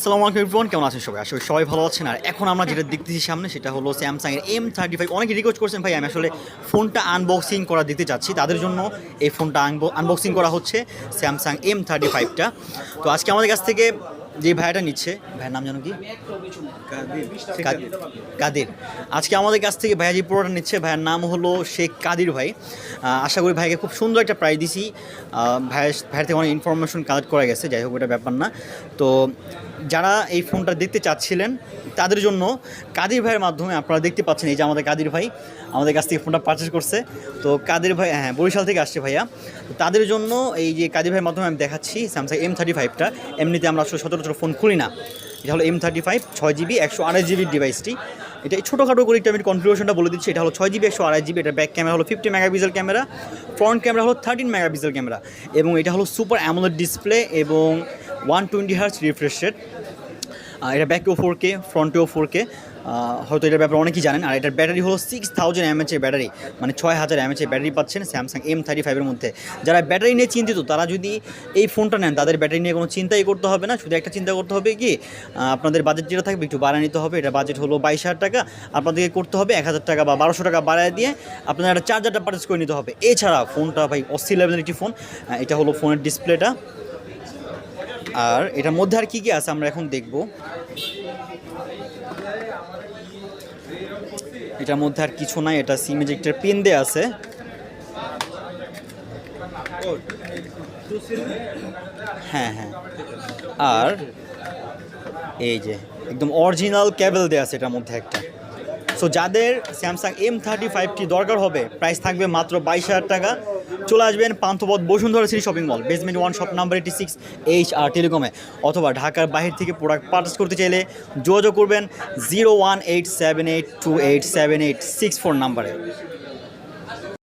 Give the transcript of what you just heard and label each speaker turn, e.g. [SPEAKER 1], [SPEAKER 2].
[SPEAKER 1] আসসালামু আলাইকুম এভরিওয়ান কেমন আছেন সবাই? আসলে সবাই ভালো আছেন। আর এখন আমরা যেটা দেখতেছি সামনে সেটা হলো স্যামসাং এর এম থার্টি ফাইভ অনেকে রিকোয়েস্ট করছেন ভাই আমি আসলে ফোনটা আনবক্সিং করা দিতে চাচ্ছি। তাদের জন্য এই ফোনটা আনবক্সিং করা হচ্ছে স্যামসাং এম থার্টি ফাইভটা তো আজকে আমাদের কাছ থেকে যে ভাইয়াটা নিচ্ছে ভাইয়ের নাম জানো কি? কাদ- কাদির। আজকে আমাদের কাছ থেকে ভাইয়া যে প্রোডাক্ট নিচ্ছে ভাইয়ের নাম হলো শেখ কাদির ভাই। আশা করি ভাইকে খুব সুন্দর একটা প্রাইজ দিছি। ভাইয়ের ভাইয়ের থেকে অনেক ইনফরমেশন কালেক্ট করা গেছে যাই হোক ওটা ব্যাপার না। তো যারা এই ফোনটা দেখতে চাচ্ছিলেন, তাদের জন্য কাদির ভাইয়ের মাধ্যমে আপনারা দেখতে পাচ্ছেন এই যে আমাদের কাদির ভাই আমাদের কাছ থেকে ফোনটা পারচেস করছে। তো কাদির ভাই হ্যাঁ বরিশাল থেকে আসছে ভাইয়া। তাদের জন্য এই যে কাদির ভাইয়ের মাধ্যমে আমি দেখাচ্ছি স্যামসাং এম থার্টি ফাইভটা এমনিতে আমরা আসলে সচরাচর ফোন খুলি না। এটা হলো এম থার্টি ফাইভ ছয় জিবি একশো আড়াই জিবির ডিভাইসটি এটা ছোটোখাটো করে একটু আমি কনফিগারেশনটা বলে দিচ্ছি। এটা হলো ছয় জিবি একশো আড়াই জিবি এটা ব্যাক ক্যামেরা হলো fifty megapixel camera front camera হলো থার্টিন মেগাপিক্সেল ক্যামেরা এবং এটা হলো সুপার অ্যামোলেড ডিসপ্লে এবং one twenty hertz refresh rate এটা ব্যাকেও ফোর কে ফ্রন্টেও ফোর কে হয়তো এটার ব্যাপারে অনেকেই জানেন। আর এটার ব্যাটারি হলো সিক্স থাউজেন্ড এমএচের ব্যাটারি। মানে ছয় হাজার এমএচের ব্যাটারি পাচ্ছেন স্যামসাং এম থার্টি ফাইভের মধ্যে। যারা ব্যাটারি নিয়ে চিন্তিত, তারা যদি এই ফোনটা নেন, তাদের ব্যাটারি নিয়ে কোনো চিন্তাই করতে হবে না। শুধু একটা চিন্তা করতে হবে কি আপনাদের বাজেট যেটা থাকবে, একটু বাড়ায় নিতে হবে। এটা বাজেট হলো বাইশ হাজার টাকা। আপনাদেরকে করতে হবে এক হাজার টাকা বা বারোশো টাকা বাড়ায় দিয়ে আপনাদের একটা চার্জারটা পারচেস করে নিতে হবে। এছাড়া ফোনটা ভাই অস্থির লেভেলের একটি ফোন এটা হলো ফোনের ডিসপ্লেটা আর এটার মধ্যে আর কী কী আছে আমরা এখন দেখব। এটার মধ্যে আর কিছু নাই, এটা সিম এজেক্টের পিন দেয়া আছে। হ্যাঁ হ্যাঁ। আর এই যে, একদম অরিজিনাল ক্যাবেল দেয়া আছে এটার মধ্যে একটা। সো যাদের স্যামসাং এম থার্টি ফাইভটি দরকার হবে প্রাইস থাকবে মাত্র বাইশ হাজার টাকা। চলে আসবেন Panthapath Bashundhara city shopping mall basement one shop number eighty six H R টেলিকমে অথবা ঢাকার বাহির থেকে প্রোডাক্ট পারচেস করতে চাইলে যোগাযোগ করবেন zero one eight seven eight two eight seven eight six four নাম্বারে